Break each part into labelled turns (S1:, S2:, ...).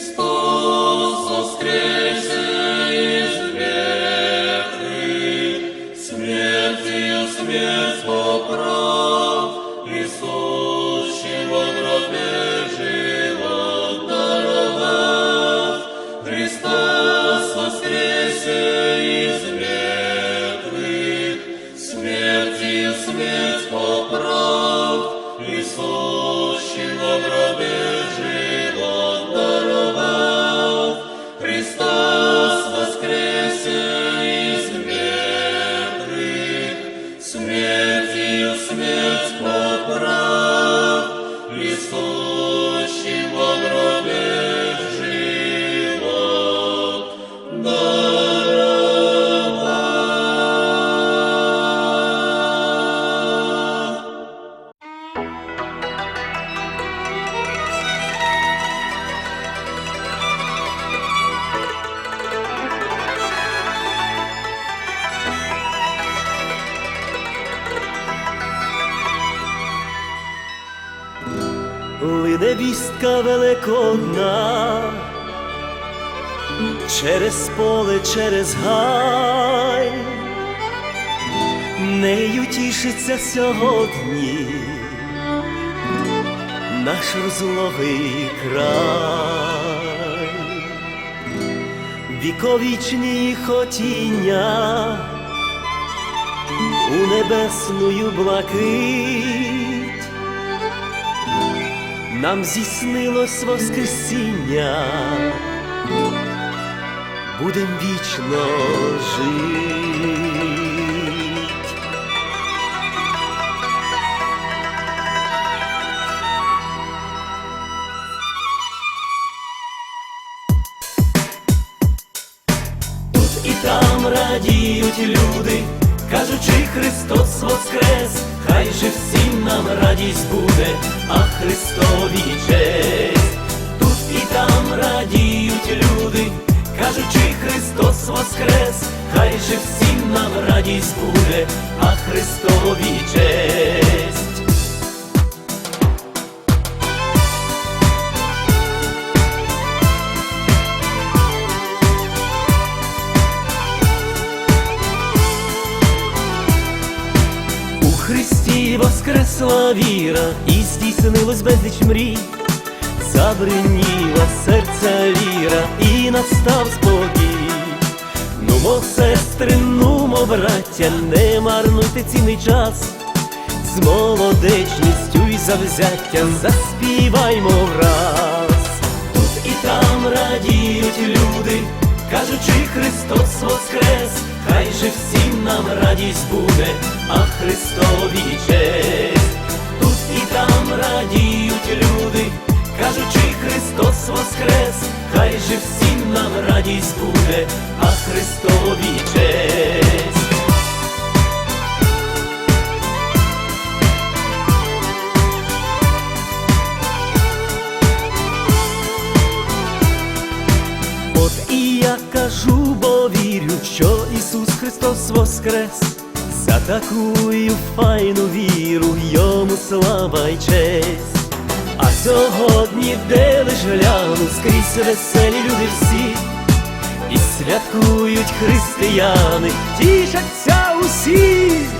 S1: Христос
S2: Лине вістка великодна, через поле, через гай, нею тішиться сьогодні наш розлогий край, віковічні хотіння у небесную блакить нам здійснилось Воскресіння, будем вічно жить. Тут і там радіють люди, кажучи, Христос воскрес, хай же всім нам радість буде, а Христові честь. Тут і там радіють люди, кажучи, Христос воскрес, хай же всім нам радість буде, віра, і здійснилось безліч мрій, забриніла серця віра, і настав спокій. Нумо, сестри, нумо, браття, не марнуйте цінний час, з молодечністю й завзяттям заспіваймо враз. Тут і там радіють люди, кажучи, Христос воскрес, хай же всім нам радість буде, а Христові честь. І там радіють люди, кажучи, Христос воскрес, хай же всім нам радість буде, а Христові честь. От і я кажу, бо вірю, що Ісус Христос воскрес, за такую файну віру, йому слава й честь. А сьогодні, де лиш гляну, скрізь веселі люди всі, і святкують християни, тішаться усі.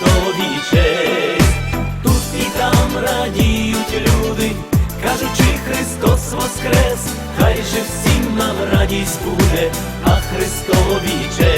S2: радість буде на Христовій.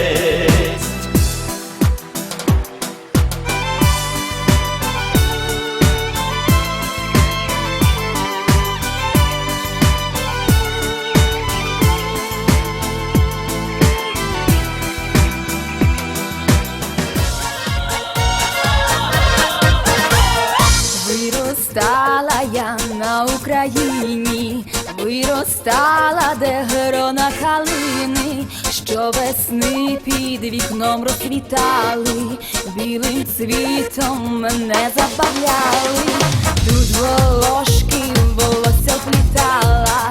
S3: Зростала, де грона калини, що весни під вікном розквітали, білим цвітом мене забавляли, тут волошки волосся плітала,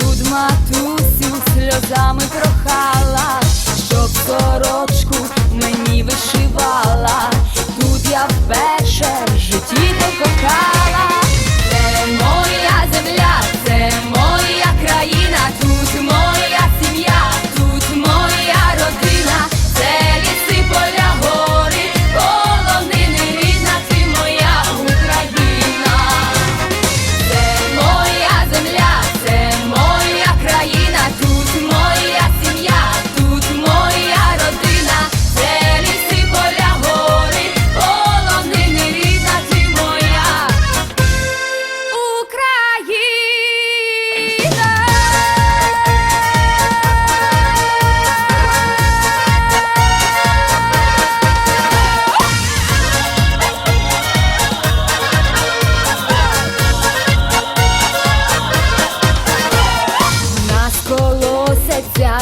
S3: тут матусю сльозами прохала, щоб сорочку мені вишивала, тут я вперше в житті покохала.